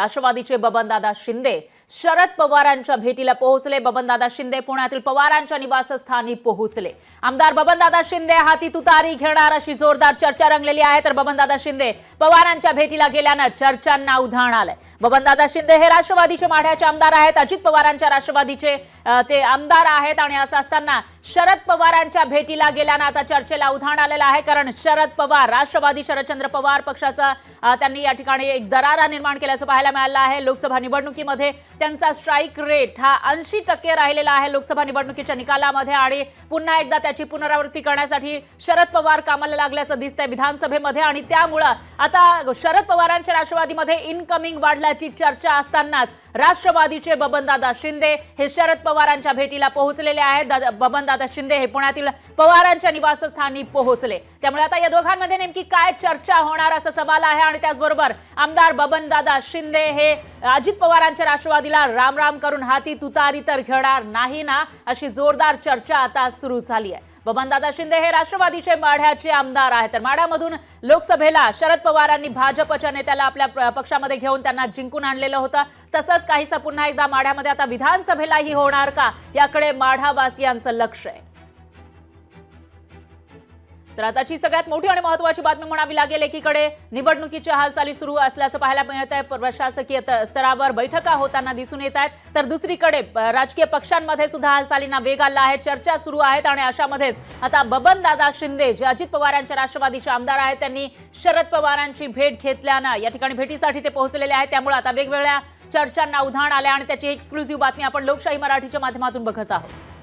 राष्ट्रवादीचे बबनदादा शिंदे शरद पवारांच्या भेटीला पोहोचले. बबनदादा शिंदे पुण्यातील पवारांच्या निवासस्थानी पोहोचले. आमदार बबनदादा शिंदे हाती तुतारी घेणार अशी जोरदार चर्चा रंगलेली आहे. तर बबनदादा शिंदे पवारांच्या भेटीला गेल्यानं चर्चांना उधाण आलंय. बबनदादा शिंदे हे राष्ट्रवादीचे माढ्याचे आमदार आहेत. अजित पवारांच्या राष्ट्रवादीचे ते आमदार आहेत आणि असं असताना शरद पवारांच्या भेटीला गेल्यानं आता चर्चेला उधाण आलेलं आहे. कारण शरद पवार राष्ट्रवादी शरदचंद्र पवार पक्षाचा त्यांनी या ठिकाणी एक दरारा निर्माण केल्याचं पाहायला मिळालं आहे. लोकसभा निवडणुकीमध्ये त्यांचा स्ट्राईक रेट हा ऐंशी टक्के राहिलेला आहे लोकसभा निवडणुकीच्या निकालामध्ये आणि पुन्हा एकदा त्याची पुनरावृत्ती करण्यासाठी शरद पवार कामाला लागल्याचं दिसतंय विधानसभेमध्ये आणि त्यामुळं आता शरद पवारांच्या राष्ट्रवादीमध्ये इनकमिंग वाढल्याची चर्चा असतानाच राष्ट्रवादीचे बबनदादा शिंदे हे शरद पवारांच्या भेटीला पोहोचलेले आहेत. बबनदा बबनदादा शिंदे हे पुण्यातील पवारांच्या निवासस्थानी पोहोचले. त्यामुळे आता या दोघांमध्ये नेमकी काय चर्चा होणार असा सवाल आहे आणि त्याचबरोबर आमदार बबनदादा शिंदे हे अजित पवारांच्या राष्ट्रवादीला राम राम करून हाती तुतारी तर घेणार नाही ना अशी जोरदार चर्चा आता सुरू झाली आहे. बबनदादा शिंदे हे राष्ट्रवादीचे माढ्याचे आमदार आहेत. तर माढ्यामधून लोकसभेला शरद पवारांनी भाजपच्या नेत्याला आपल्या प- पक्षामध्ये घेऊन त्यांना जिंकून आणलेलं होतं. तसंच काहीसा पुन्हा एकदा माढ्यामध्ये आता विधानसभेलाही होणार का? याकडे माढावासियांचं लक्ष आहे. तर आताची सगळ्यात मोठी आणि महत्वाची बातमी म्हणावी लागेल एकीकडे निवडणुकीच्या हालचाली सुरू असल्याचं पाहायला मिळत आहे. प्रशासकीय स्तरावर बैठका होताना दिसून येत आहेत. तर दुसरीकडे राजकीय पक्षांमध्ये सुद्धा हालचालींना वेग आला आहे. चर्चा सुरू आहेत आणि अशामध्येच आता बबन दादा शिंदे जे अजित पवार यांच्या राष्ट्रवादीचे आमदार आहेत त्यांनी शरद पवारांची भेट घेतल्यानं या ठिकाणी भेटीसाठी ते पोहोचलेले आहेत. त्यामुळे आता वेगवेगळ्या चर्चांना उधाण आल्या आणि त्याची एक्सक्लुझिव्ह बातमी आपण लोकशाही मराठीच्या माध्यमातून बघत आहोत.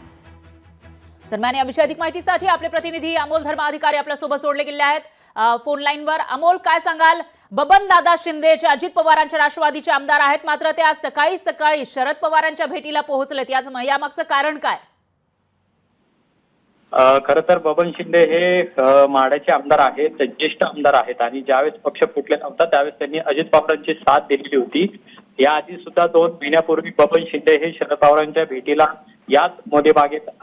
दरम्यान याविषयी अधिक माहितीसाठी आपले प्रतिनिधी अमोल धर्माधिकारी आपल्यासोबत जोडले गेले आहेत. फोन लाईनवर. अमोल काय सांगाल? बबन दादा शिंदे जे अजित पवारांच्या राष्ट्रवादीचे आमदार आहेत मात्र ते आज सकाळी सकाळी शरद पवारांच्या भेटीला पोहोचलेत. याच यामागचं कारण काय? खर तर बबन शिंदे हे माड्याचे आमदार आहेत ज्येष्ठ आमदार आहेत आणि ज्यावेळेस पक्ष फुटले नव्हता त्यावेळेस त्यांनी अजित पवारांची साथ दिलेली होती. याआधी सुद्धा दोन महिन्यापूर्वी बबन शिंदे हे शरद पवारांच्या भेटीला याच मोदी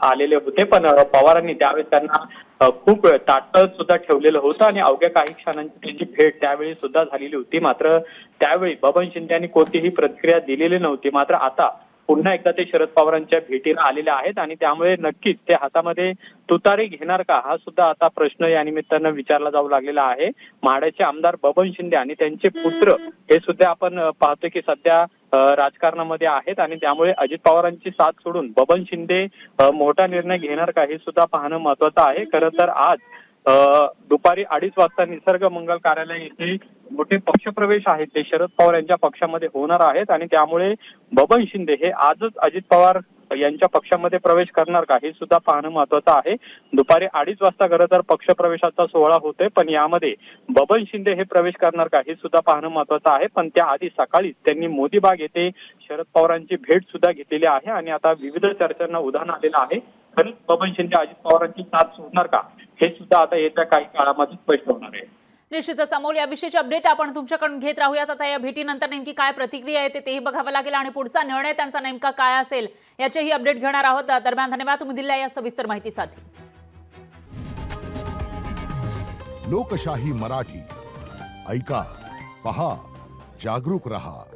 आलेले होते. पण पवारांनी त्यावेळेस त्यांना खूप ताटत सुद्धा ठेवलेलं होतं आणि अवघ्या काही क्षणांची त्यांची भेट त्यावेळी सुद्धा झालेली होती. मात्र त्यावेळी बबन शिंदे यांनी कोणतीही प्रतिक्रिया दिलेली नव्हती. मात्र आता पुन्हा एकदा ते शरद पवारांच्या भेटीला आलेले आहेत आणि त्यामुळे नक्कीच ते हातामध्ये तुतारी घेणार का? हा सुद्धा आता प्रश्न या निमित्तानं विचारला जाऊ लागलेला आहे. म्हाड्याचे आमदार बबन शिंदे आणि त्यांचे पुत्र हे सुद्धा आपण पाहतो की सध्या राजकारणामध्ये आहेत आणि त्यामुळे अजित पवारांची साथ सोडून बबन शिंदे मोठा निर्णय घेणार का हे सुद्धा पाहणं महत्वाचं आहे. खरं तर आज दुपारी अडीच वाजता निसर्ग मंगल कार्यालय येथे मोठे पक्षप्रवेश आहेत. ते शरद पवार यांच्या पक्षामध्ये होणार आहेत आणि त्यामुळे बबन शिंदे हे आजच अजित पवार यांच्या पक्षामध्ये प्रवेश करणार का हे सुद्धा पाहणं महत्वाचं आहे. दुपारी अडीच वाजता खरं तर पक्षप्रवेशाचा सोहळा होतोय पण यामध्ये बबन शिंदे हे प्रवेश करणार का हे सुद्धा पाहणं महत्वाचं आहे. पण त्याआधी सकाळीच त्यांनी मोदीबाग येथे शरद पवारांची भेट सुद्धा घेतलेली आहे आणि आता विविध चर्चांना उदाहरण आलेलं आहे. खरंच बबन शिंदे अजित पवारांची साथ सोडणार का? हे सुद्धा आता येत्या काही काळामध्ये स्पष्ट होणार आहे. निश्चितच अमोल याविषयीची अपडेट आपण तुमच्याकडून घेत राहूयात. आता या भेटीनंतर नेमकी काय प्रतिक्रिया येते तेही बघावं लागेल आणि पुढचा निर्णय त्यांचा नेमका काय असेल याचेही अपडेट घेणार आहोत. दरम्यान धन्यवाद. तुम्ही दिलेल्या या सविस्तर माहितीसाठी. लोकशाही मराठी. ऐका पहा जागरूक रहा.